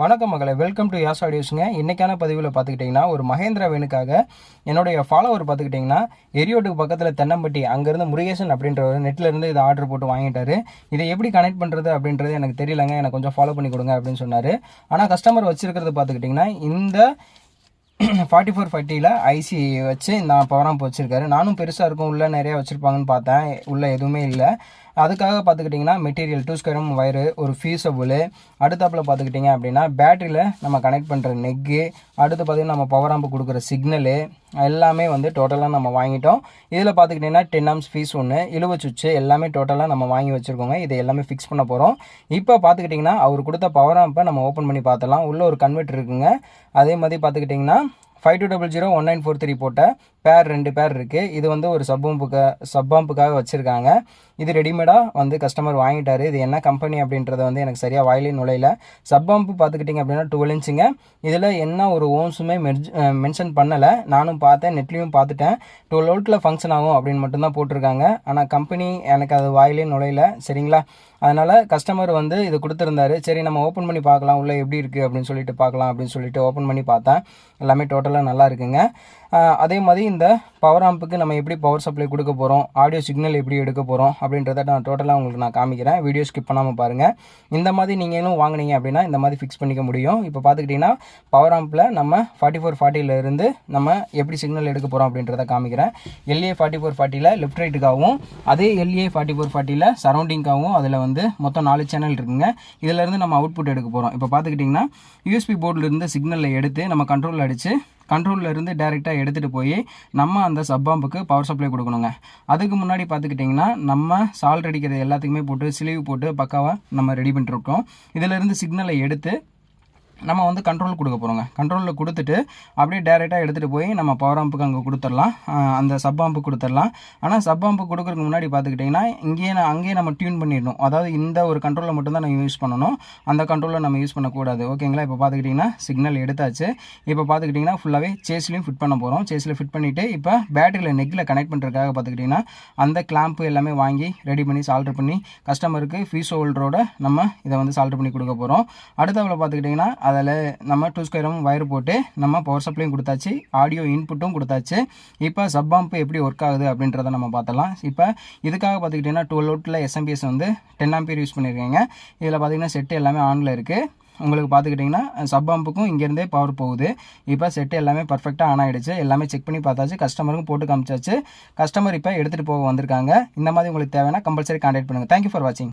வணக்கம் மகளை welcome to யாஸ் ஆடியோஸுங்க இன்றைக்கான பதிவில் பார்த்துக்கிட்டிங்கன்னா ஒரு மகேந்திரா வேனுக்காக என்னுடைய ஃபாலோவர் பார்த்துக்கிட்டிங்கன்னா எரியோட்டுக்கு பக்கத்தில் தென்னம்பட்டி அங்கேருந்து முருகேசன் அப்படின்றவர் நெட்டில் இருந்து இதை ஆர்டர் போட்டு வாங்கிட்டாரு. இதை எப்படி கனெக்ட் பண்ணுறது அப்படின்றது எனக்கு தெரியலங்க. எனக்கு கொஞ்சம் ஃபாலோ பண்ணி கொடுங்க அப்படின்னு சொன்னார். ஆனால் கஸ்டமர் வச்சுருக்கிறது பார்த்துக்கிட்டிங்கன்னா இந்த ஃபார்ட்டி ஃபோர் ஃபார்ட்டியில் ஐசி வச்சு நான் ஆம்ப் வச்சுருக்காரு. நானும் பெருசாக இருக்கும். உள்ளே நிறையா வச்சுருப்பாங்கன்னு பார்த்தேன். உள்ளே எதுவுமே இல்லை. அதுக்காக பார்த்துக்கிட்டிங்கன்னா மெட்டீரியல் டூ ஸ்கொயரும் ஒயரு ஒரு ஃபியூசபுளு அடுத்தாப்பில் பார்த்துக்கிட்டிங்க அப்படின்னா பேட்டரியில் நம்ம கனெக்ட் பண்ணுற நெக்கு அடுத்து பார்த்திங்கன்னா நம்ம பவர் ஆம்பு கொடுக்குற சிக்னலு எல்லாமே வந்து டோட்டலாக நம்ம வாங்கிட்டோம். இதில் பார்த்துக்கிட்டிங்கன்னா டென் ஆம்ஸ் ஃபீஸ் ஒன்று இழுவ சுவிட்சு எல்லாமே டோட்டலாக நம்ம வாங்கி வச்சுருக்கோங்க. இதை எல்லாமே ஃபிக்ஸ் பண்ண போகிறோம் இப்போ பார்த்துக்கிட்டிங்கன்னா அவர் கொடுத்த பவர் ஆம்பை நம்ம ஓப்பன் பண்ணி பார்த்தலாம் உள்ளே ஒரு கன்வெர்ட் இருக்குங்க. அதே மாதிரி பார்த்துக்கிட்டிங்கன்னா five two double zero one nine four three போட்ட பேர் ரெண்டு பேர் இருக்குது இது வந்து ஒரு சப்பாம்புக்கா சப்பாம்புக்காக வச்சுருக்காங்க. இது ரெடிமேடாக வந்து கஸ்டமர் வாங்கிட்டார். இது என்ன கம்பெனி அப்படின்றத வந்து எனக்கு சரியாக வாயிலே நுழையில. சப்பாம்பு பார்த்துக்கிட்டிங்க அப்படின்னா டுவெல் இன்ச்சுங்க இதில் என்ன ஒரு ஓன்ஸுமே மெர்ஜ் மென்ஷன் பண்ணலை. நானும் பார்த்தேன் நெட்லேயும் பார்த்துட்டேன். டுவெல் வோல்ட்டில் ஃபங்க்ஷன் ஆகும் அப்படின்னு மட்டும்தான் போட்டிருக்காங்க. ஆனால் கம்பெனி எனக்கு அது வாயிலே நுழையில. சரிங்களா? அதனால் கஸ்டமர் வந்து இது கொடுத்துருந்தாரு. சரி நம்ம ஓப்பன் பண்ணி பார்க்கலாம். உள்ளே எப்படி இருக்குது அப்படின்னு சொல்லிட்டு பார்க்கலாம் அப்படின்னு சொல்லிட்டு ஓப்பன் பண்ணி பார்த்தேன். எல்லாமே டோட்டலாக நல்லா இருக்குங்க. அதே மாதிரி இந்த பவர் ஆம்புக்கு நம்ம எப்படி பவர் சப்ளை கொடுக்க போகிறோம் ஆடியோ சிக்னல் எப்படி எடுக்க போகிறோம் அப்படின்றத நான் டோட்டலாக உங்களுக்கு நான் காமிக்கிறேன். வீடியோ ஸ்கிப் பண்ணாமல் பாருங்கள் இந்த மாதிரி நீங்களும் வாங்குனீங்க அப்படின்னா இந்த மாதிரி ஃபிக்ஸ் பண்ணிக்க முடியும். இப்போ பார்த்துக்கிட்டிங்கன்னா பவர் ஆம்பில் நம்ம ஃபார்ட்டி ஃபோர் ஃபார்ட்டியிலேருந்து நம்ம எப்படி சிக்னல் எடுக்க போகிறோம் அப்படின்றத காமிக்கிறேன். எல்ஏ ஃபார்ட்டி ஃபோர் ஃபார்ட்டியில் லெஃப்ட் ரைட்டுக்காகவும் அதே எல்ஏ ஃபார்ட்டி ஃபோர் ஃபார்ட்டியில் சரௌண்டிங்காகவும் அதில் வந்து மொத்தம் நாலு சேனல் இருக்குங்க. இதிலேருந்து நம்ம அவுட்புட் எடுக்க போகிறோம் இப்போ பார்த்துக்கிட்டிங்கன்னா யூஎஸ்பி போர்டிலிருந்து சிக்னலில் எடுத்து நம்ம கண்ட்ரோலில் அடித்து கண்ட்ரோலில் இருந்து டேரெக்டாக எடுத்துகிட்டு போய் நம்ம அந்த சப்பாம்புக்கு பவர் சப்ளை கொடுக்கணுங்க. அதுக்கு முன்னாடி பார்த்துக்கிட்டிங்கன்னா நம்ம சால்ட் அடிக்கிறது எல்லாத்துக்குமே போட்டு சிலிவு போட்டு பக்காவாக நம்ம ரெடி பண்ணிட்டுருக்கோம் இதிலிருந்து சிக்னலை எடுத்து நம்ம வந்து கண்ட்ரோல் கொடுக்க போகிறோங்க கண்ட்ரோலில் கொடுத்துட்டு அப்படியே டேரெக்டாக எடுத்துகிட்டு போய் நம்ம பவர் ஆம்புக்கு அங்கே கொடுத்துடலாம். அந்த சப் ஆம்பு கொடுத்துடலாம். ஆனால் சப் ஆம்பு கொடுக்குறதுக்கு முன்னாடி பார்த்துக்கிட்டிங்கன்னா இங்கேயே நான் அங்கேயே நம்ம டியூன் பண்ணிடணும். அதாவது இந்த ஒரு கண்ட்ரோலில் மட்டும்தான் நம்ம யூஸ் பண்ணணும். அந்த கண்ட்ரோலில் நம்ம யூஸ் பண்ணக்கூடாது. ஓகேங்களா? இப்போ பார்த்துக்கிட்டிங்கன்னா சிக்னல் எடுத்தாச்சு. இப்போ பார்த்துக்கிட்டிங்கன்னா ஃபுல்லாகவே சேஸ்லையும் ஃபிட் பண்ண போகிறோம் சேஸில் ஃபிட் பண்ணிவிட்டு இப்போ பேட்டரியில் நெக்கில் கனெக்ட் பண்ணுறதுக்காக பார்த்துக்கிட்டிங்கன்னா அந்த கிளாம்ப்பு எல்லாமே வாங்கி ரெடி பண்ணி சால்டர் பண்ணி கஸ்டமருக்கு ஃபீஸ் ஹோல்டரோட நம்ம இதை வந்து சால்டர் பண்ணி கொடுக்க போகிறோம் அடுத்தவளை பார்த்துக்கிட்டிங்கன்னா அதில் நம்ம டூ ஸ்கொயரும் ஒயர் போட்டு நம்ம பவர் சப்ளையும் கொடுத்தாச்சு ஆடியோ இன்புட்டும் கொடுத்தாச்சு. இப்போ சப் பம்ப் எப்படி ஒர்க் ஆகுது அப்படின்றத நம்ம பார்த்தலாம் இப்போ இதுக்காக பார்த்துக்கிட்டிங்கன்னா டுவெல் வோல்ட்டில் எஸ்எம்பிஎஸ் வந்து டென் ஆம்பியர் யூஸ் பண்ணியிருக்கீங்க. இதில் பார்த்தீங்கன்னா செட்டு எல்லாமே ஆனில் இருக்குது உங்களுக்கு பார்த்துக்கிட்டிங்கன்னா சப் பம்புக்கும் இங்கேருந்தே பவர் போகுது. இப்போ செட்டு எல்லாமே பர்ஃபெக்டாக ஆன் ஆகிடுச்சு எல்லாமே செக் பண்ணி பார்த்தாச்சு. கஸ்டமருக்கும் போட்டு காமிச்சாச்சு. கஸ்டமர் இப்போ எடுத்துகிட்டு போக வந்திருக்காங்க. இந்த மாதிரி உங்களுக்கு தேவைன்னா கம்பல்சரி கான்டாக்ட் பண்ணுங்கள் தேங்க்யூ ஃபார் வாட்சிங்